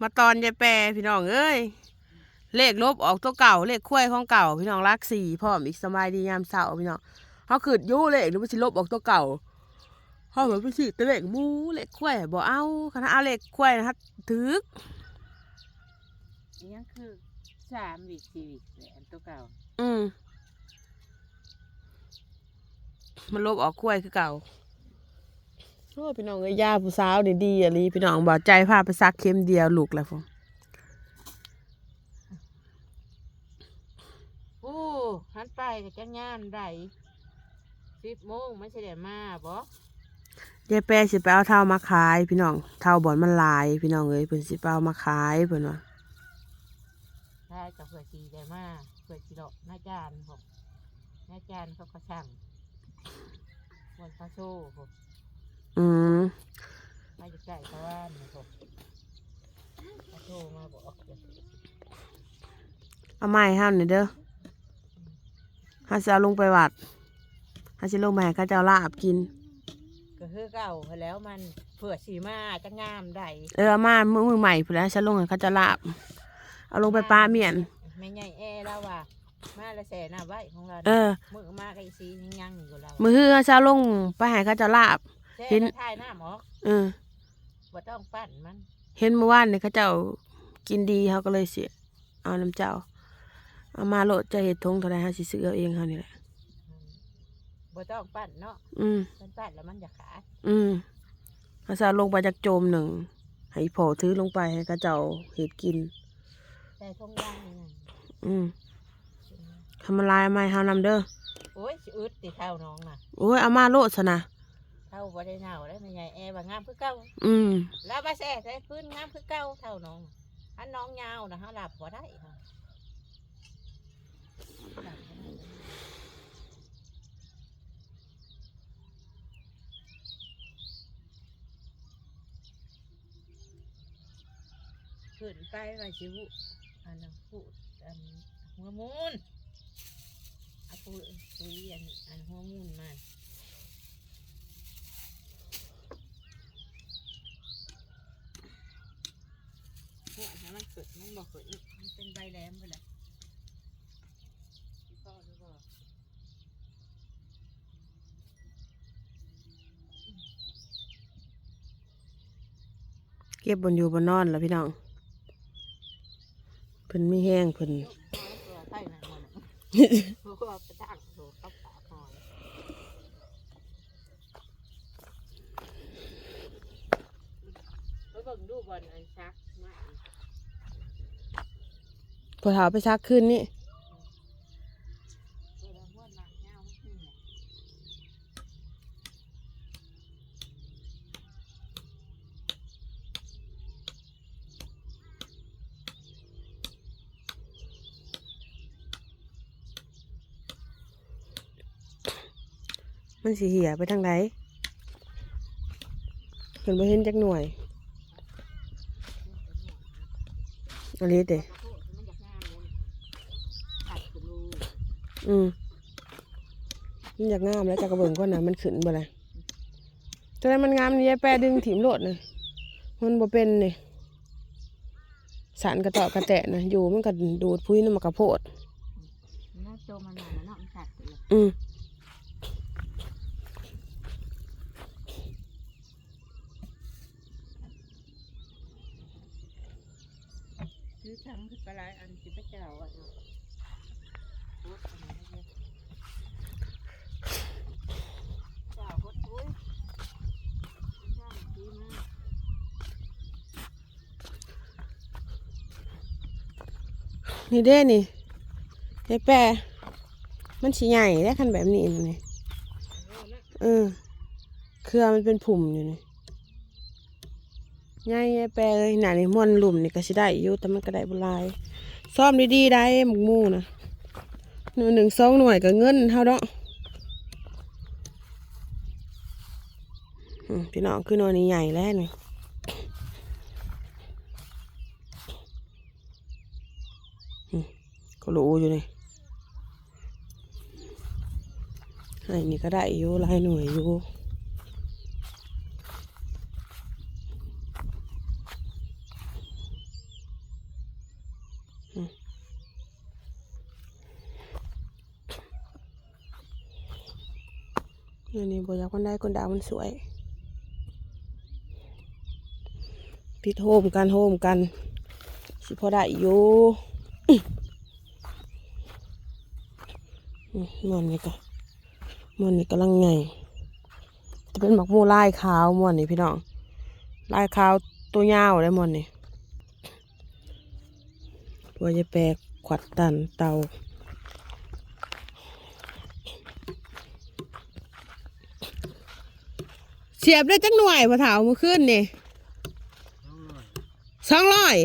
มาตอนยายแปรพี่น้องเอ้ยเลขลบออกตัวเก่าเลขคุ้ยของเก่า พี่น้องรักสี่พร้อมอีกสบายดียามเช้าพี่น้องเขาขืดอยูเลขหรือว่าสิลบออกตัวเก่าเขาเหมือนไปสิแต่เลขหมูเลขคุ้ยบ่เอาคณะเอาเลขคุ้ยนะครับถึกอันยังคือสามวิสี่วิแหละอันตัวเก่า อืมมันลบออกคุ้ยคือเก่า โอ้พี่น้องเอ้ยยาผู้สาวดีดีๆอะลีพี่น้องบอกใจพาไปซักเข็มเดียวลูกแล้วฟงโอ้หันไปก็จะงานได้สิบโมงไม่ใช่เดี๋ยวมาบ่ยายแปรสิไปเอาเท่ามาขาย พี่น้องเท่าบ่อนมันหลาย พี่น้องเอ้ยเพิ่นสิไปเอามาขายเพิ่นว่าได้กับเผื่อสีได้มาเผื่อสีดอกหน้าจานผมหน้าจานเขาก็สั่งวันพระโซ่ผม อืมมาจะใกล้ตะวันนะผมพระโซ่มาบอกเดี๋ยวเอาไม้ห้ามหน่อยเด้อหาสิเอาลงไปวัดหาสิลงไปให้เขาเจ้าลาบกิน ก็คือเก่าไปแล้วมันเผื่อสีมาจะงามได้เออเอามามือมือใหม่พุ่นแหล้วฉันลงให้เขาเจ้าลาบ เอาลงไปปลาเมียน ไม่ใหญ่แอแล้วว่ามาและแสน่ะไว้ของเราเออ มือมากับอีสียังยังอยู่เรามือฮือฉันลงไปให้เขาเจ้าลาบแช่ เห็นแล้วถ่ายหน้าหมอกเออบ่ต้องปั้นมัน เห็นเมื่อวานเนี่ยเขาเจ้ากินดีเขาก็เลยเสียเอาน้ำเจ้าเอามาโลดจะเห็ดทงเท่าไรฮะสิซื้อเอาเองเขานี่แหละบ่ต้องปั้นเนาะอืมมันปั้นแล้วมันจะขาดอืมเขาจะลงไปจากโจมหนึ่งให้พอถือลงไปให้เขาเจ้าเห็ดกินแต่ทงยางนี่นั่นอืมทำอะไรไม่เฮานำเด้อโอ้ยสิอึดติเท่าน้องน่ะโอ้ยเอามาโลดซะนะ เท่าบ่ได้เน่าได้ไม่ใหญ่แอว่างามคือเก่าอืมแล้วมาแซ่ใส่พื้นงามคือเก่าเท่าน้องอันน้องยาวนะเฮาหลับบ่ได้ค่ะขึ้นไปว่าสิวุอันนั้นพูดอันหัวมูลเอาปุยปุยอันอันหัวมูลมา หัวถ้ามันเกิดมันบอกเกิดมันเป็นใบแหลมไปเลยพี่พ่อหรือเปล่าเก็บบนอยู่บนนอนแล้วพี่น้องเพิ่นมีแห้งเพิ่นตัวไทยนะมันเพราะว่าไปตั้งโถเข้าปากหอยแล้วเบิ่งดูบอลอันชักมาอีก พ อเท้าไปซักขึ้นนี่าม้วนหนักขึ้นเนี่มันสิเหี่ยไปทางไหนเพิ่นบ่เห็นจักหน่วยอันนี้เด้ กระโปงมันอยากงามเลยขัดขึ้นรู อืมมันอยากงามแล้วจากกระเบิ่งก่อนนะมันขึ้นบ่ล่ะแตอนมันงามนี่ยายแปรดึงถิ่มโลดนะมันบ่เป็นนี่สารกระเตาะกระแตะนะอยู่มันก็ดูดพุ้ยน้ำมากระโพดน่าโจมมันหนาเนาะมันขัดขึ้นเลยอืมซื้อทั้งคือกระไรอันที่พระเจ้าอะเนาะโอ๊ยอันนี้ไม่ใช่เจ้าพุทธอุ้ยเจ้าดีมาก นี่เด้นี่ยายแปรมันสิใหญ่ได้คันแบบนี้นี่เออเครือมันเป็นผุ่มอยู่นี่ใหญ่ยายแปรเลยหนานี่ม่วนหลุมนี่ก็สิได้อยู่แต่มันก็ได้บ่หลาย ซ่อมดีๆได้หมกมู่นะหน่วยหนึ่งสองหน่วยก็เงินเท่าเนาะอืมพี่น้องคือหน่วยนี้ใหญ่แล้วนี่ đổ อยู่นี่อันนี้ก็ได้อยู่ลายหน่วยอยู่นี่นี่บอยากคนได้คนดาวมันสวยพิดโฮมกันโฮมกัน สิพอได้อยู่ ม่วนนี่ก็ม่วนนี่กำลังไงจะเป็นหมักมูลายขาวม่วนนี่พี่น้องลายขาวตัวยาวได้ม่วนนี่ตัวจะแปลขวัดตันเตาเสียบได้จักหน่วยพอเถาเมื่อคืนนี่สองร้อย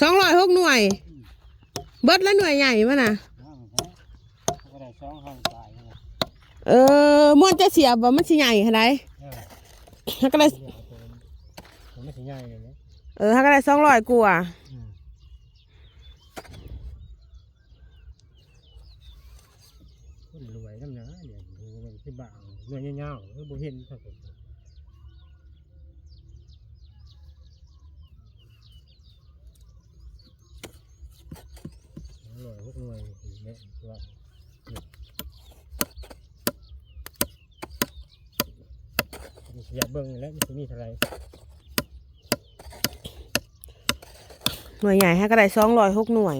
สองร้อยหกหน่วย เบิดแล้วหน่วยใหญ่มั้ยนะก็ได้สองห้องตายนะเออม่วนจะเสียบว่ามันสิใหญ่ขนาดไหนเออฮักก็ได้เดี๋ยวเอาตัวผมไม่ถึงใหญ่เลยนะเออฮักก็ได้สองร้อยกว่าอืมคนรวยน้ำหนาเดี๋ยวมันที่บ่างเนื้อเงาๆเออบ่เห็นครับผม อร่อยพวกหน่วยเนี่ยว่าอยากเบิ่งแล้วมันจะมีเท่าไหรหน่วยใหญ่ฮักก็ได้สองร้อยหกหน่วย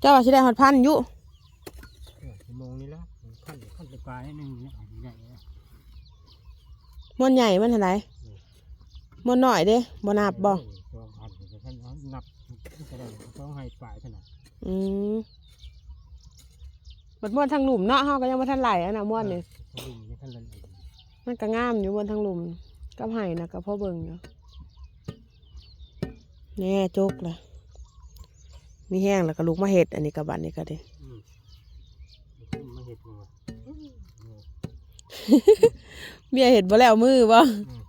เจ้าว่าสิได้ฮอดพันอยู่เออชั่วโมงนี้ละขั้นขั้นไปปลายนิดนึงเนี่ยเอาใหญ่ๆนะม่วนใหญ่มันเท่าไหร่ม่วนน้อยเด้บ่นับบ่ สองพันแต่ท่านเอานับ ก็ได้ต้องให้ปลายเท่านั้นอืมบัดม่วนทางหลุมเนาะเฮาก็ยังบ่ทันไหลอันน่ะม่วนนี่ท่านลุงนี่ท่านเล่นเองมันก็งามอยู่บนทางหลุมกับไห้นะกับพ่อเบิ่งอยู่แน่จกละมีแห้งแล้วก็ลูกมาเห็ดอันนี้กับบันนี้ก็ดิอืมมาเห็ดมาอืมเมียเห็ดบ่แล้วมือบ่อืม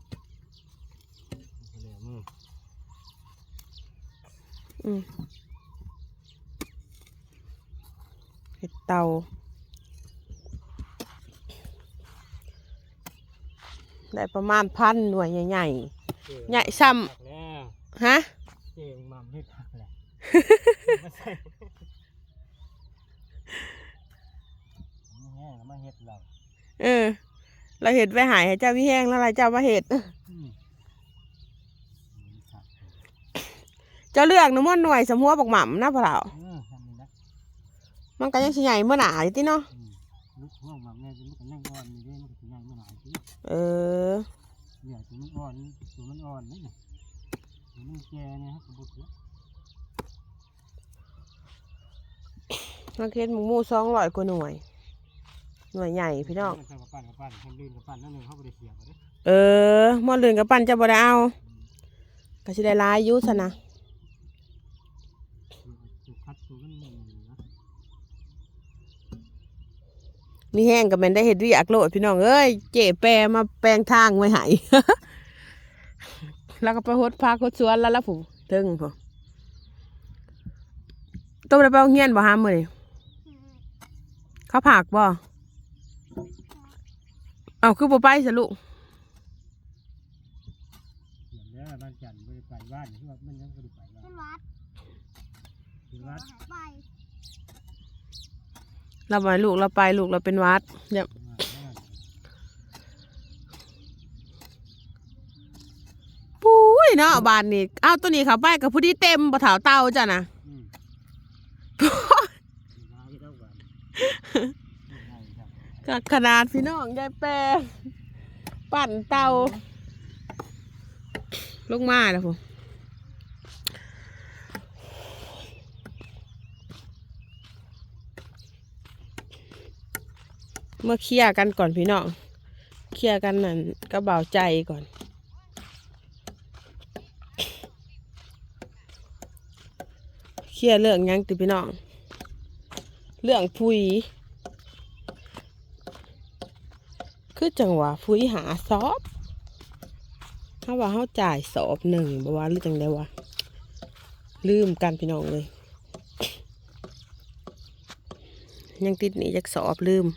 เอาแล้วมืออืม เห็ดเตา ได้ประมาณพันหน่วยใหญ่เจ๋งๆใหญ่ซ้ผักแล้วำฮะเจ๋งมัมให้ผักแหละมาใส่แห้งแล้วมาเห็ดเราเออ เราเห็ดไปหายให้เจ้าพี่แห้งแล้วอะไรเจ้ามาเห็ดอืมผักเจ้าเลือกน้ำมันหน่วยสมหัวบักหม่ำนะพ่อเฒ่าเออทำนี่นะ มันก็ยังสิใหญ่เมื่อหนาอยู่ติเนาะอืมลูกหัวมัมเนี่ยมันก็นั่งอ่อนนี่เด้มันก็สิใหญ่มาหน่อยสิเออเดี๋ยวตัวมันอ่อนตัวมันอ่อนนี่นะตัวมันแก่เนี่ยครับบุตรมาเค็ดหมูหมูสองร้อยกว่าหน่วย หน่วยใหญ่พี่น้องกับปั้นกับปั้นคนลื่นกับปั้นนั่นเองเขาไม่ได้เสียบเลยเออมอลื่นกับปั้นจะบ่ได้เอาก็สิได้หลายอยุสนะ จุกคัดตัวกันนี่นะ มีแห้งกับแม่นได้เห็ดวิอยากโลดพี่น้องเอ้ยเจ๊แปรมาแปลงทางไว้ให้แล้วก็ไปหดพาหดสวนแล้วละผู้ถึงผู้ต้องได้ไปโรงเรียนบ่ฮามมื้อนี้เขาผากบ่เอาคือบ่ไปซะลูกเสียบแล้วบ้านจันทร์ไม่ได้ไปบ้านที่ว่ามันยังไม่ได้ไปบ้านขึ้นวัดที่วัดหายไป เราไปลูกเราไปลูกเราเป็นหวัดเนี่ยปุ้ยเนาะบานนี่เอาตัวนี้เขาไปกับผู้ที่เต็มปะเถาเต้าจ้ะนะอืมมาที่เท่ากันก็ขนาดพี่น้องยายแปรปั่นเตาลงมาแล้วผม มื่อเคลียร์กันก่อนพี่น้องเคลียร์กันนั่นก็เบาใจก่อน เคลียร์เรื่องยังติพี่น้อง เรื่องพุยคือจังหวะพุยหาซอบถ้าว่าเขาจ่ายสอบหนึ่งบ่ว่าหรือจังไดวะลืมกันพี่น้องเลย ยังติดนี่จากสอบลืม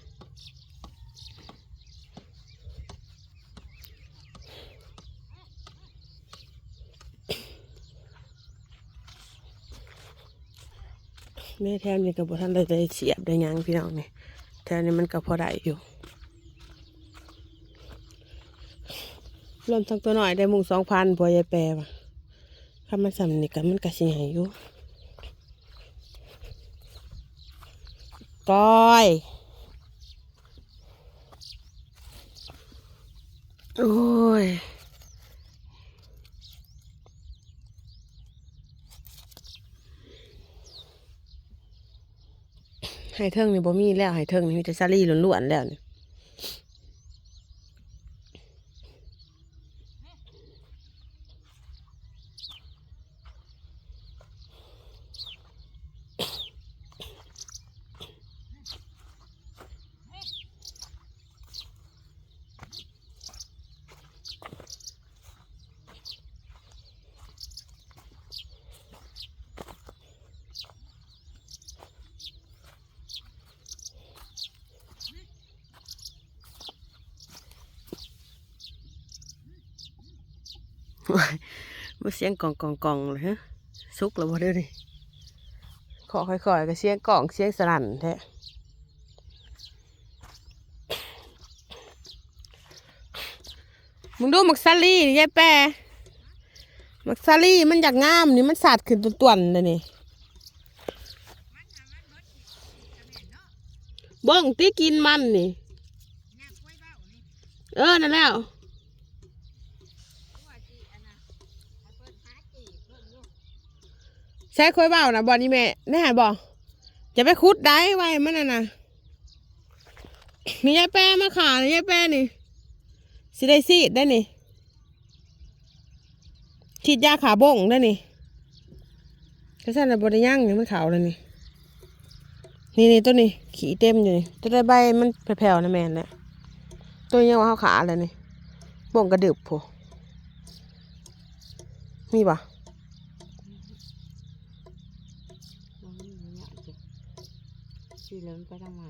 แม่แทนนี่ก็บ่ทันได้ได้เสียบได้ยังพี่น้องนี่แทนนี่มันก็พอได้อยู่ รวมทั้งตัวหน้อยได้มุงสองพันพอยายแปรว่ะถ้ามันสำนี่กันมันก็สิใหญ่อยู่ก้อยโอ้ย ให้เทิงนี่บ่มีแล้วให้เทิงนี่มีแต่ซาลี่ล้วนๆแล้วนี่ มาเสียงกล่องกล่องกล่องเลยฮะสุกแล้วบ่เด้อนี่ขอค่อยๆก็เสียงกล่องเสียงสนั่นแท้มึงดูมักซาลี่นี่ยายแปรมักซาลี่มันอยากงามนี่มันสาดขึ้นต้วนๆเลยนี่เบิ่งตีกินมันนี่ เออ นั่นแล้ว ใช้คุยเบานะบอนี่แม่แน่บอกจะไปคุดได้ไว้มันน่ะนะมียายแป้มาขานะยายแป้นี่สิได้ซีดได้นี่ฉีดยาขาบ่งได้นี่กระสันบไดย่างนี่มันขาวเลยนี่นี่นี่ตัวนี้ขี่เต็มอยู่นี่ตัวได้ใบมันแผ่วๆนะแม่นแหละตัวยังว่าเขาขาเลยนี่บ่งกระดึบพอมีปะ ชื่อแล้วมันไปทำไม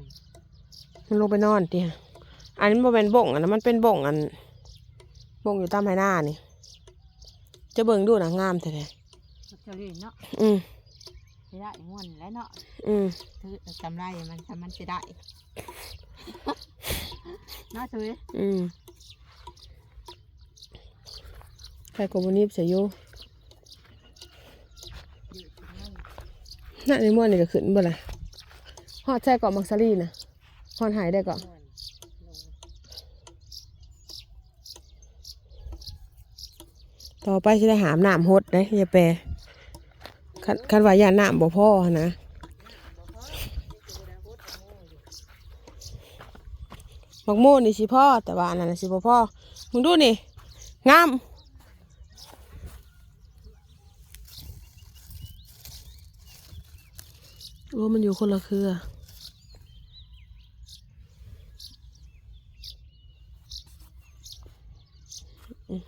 มันลงไปนอนเตียอันนี้มันเป็นบ่งอันนั้นมันเป็นบ่งอันบ่งอยู่ตามไหหน้านี่ จะเบิ่งดูนะงามแท้มันจะเรียนเนาะๆอืมจะได้ง่วนแล้วเนาะอืมถือกำไรมันทำมันจะได้เนาะถืออืมใครกบนี้เสียอยู่น่ะในม้วนนี่ก็ขึ้นบ่ล่ะ ฮอดใช่เกาะมักซารีนะฮอดหายได้เกาะต่อไปจะได้หามน้ำฮดได้อย่าแปรคันคันว่าอย่าน้ำบ่พ่อนะบักโม่นี่สิพ่อแต่ว่าอันนั้นสิบ่พ่อมึงดูนี่งาม โอ้มันอยู่คนละเครืออืม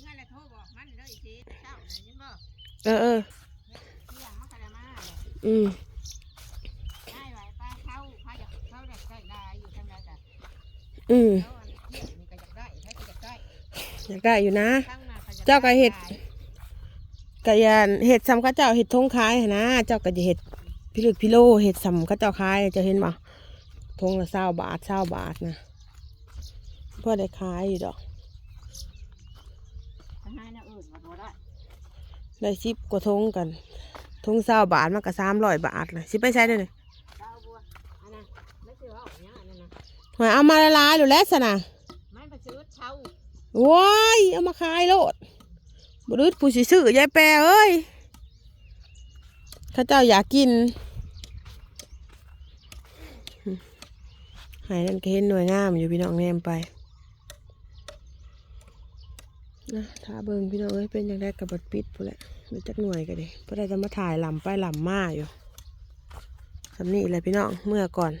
เมื่อไรโทรบอกมันเลยสิเจ้าไหนยินบ่เออเออเรื่องมั ได้อยู่นะข้างหน้าเขาอยเจ้าก็เฮ็ดกะยานเห็ดซ้ำเข้าเจ้าเห็ดทงขายหั้นนะ เจ้าก็จะเห็ดพิลึกพิโลเห็ดซ้ำเข้าเจ้าขายเจะเห็นบ่ทงละเศร้าบาทเศร้าบาทนะเพื่อได้ขายอยู่ดอกทำให้น่าอื่นมาบ่ได้ได้สิบกว่าทงกันทงเศร้าบาทมันก็สามร้อยบาทเลยสิไปใช้ได้เลยดาวบัวอันนั้นไม่ซื้อเอาอย่างนี้อันนั้นนะหอยเอามาละลายอยู่แล้วสนะ ว้ายเอามาขายโลดบรุษผู้สิซื้อยายแปรเอ้ยข้าเจ้าอยากกินหายนั่นก็เห็นหน่วยงามอยู่พี่น้องแนมไปนะถ้าเบิ่งพี่น้องเอ้ยเป็นอยังไงกับบดปิดพู้นแหละมีจักหน่วยก็ดีเพราะได้จะมาถ่ายลำไปลำมาอยู่สำนี่แหละพี่น้องเมื่อก่อน